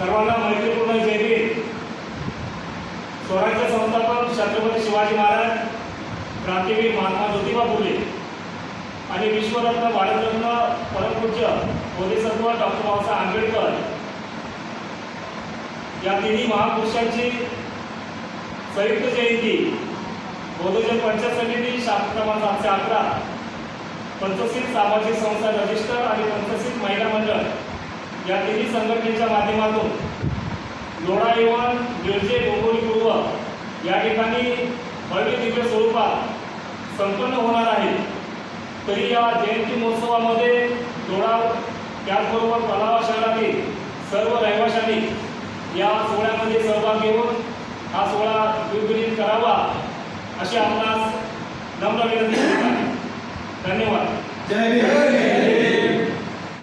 सर्वांना मैत्रीपूर्ण जय स्वराज्य संस्थापक छत्रपती शिवाजी महाराज क्रांतीवीर महात्मा ज्योतिबा फुले आणि विश्वरत्न भारतरत्न परमपूज्य बोधिसत्व डॉक्टर बाबासाहेब आंबेडकर या तिन्ही महापुरुषांची संयुक्त जयंती बौद्धजन पंचायत समिती शाखा क्रमांक सातशे अकरा पंचशील सामाजिक संस्था रजिस्टर आणि पंचशील महिला मंडळ या तिन्ही संघटनेच्या माध्यमातून लोढा येवन गिरजे डोंगोली पूर्व या ठिकाणी भव्य दिव्य स्वरूपात संपन्न होणार आहे. तरी या जयंती महोत्सवामध्ये लोढा त्याचबरोबर पलावा शहरातील सर्व रहिवाशांनी या सोहळ्यामध्ये सहभाग घेऊन हा सोहळा विविध करावा अशी आपणास नम्र विनंती धन्यवाद. जय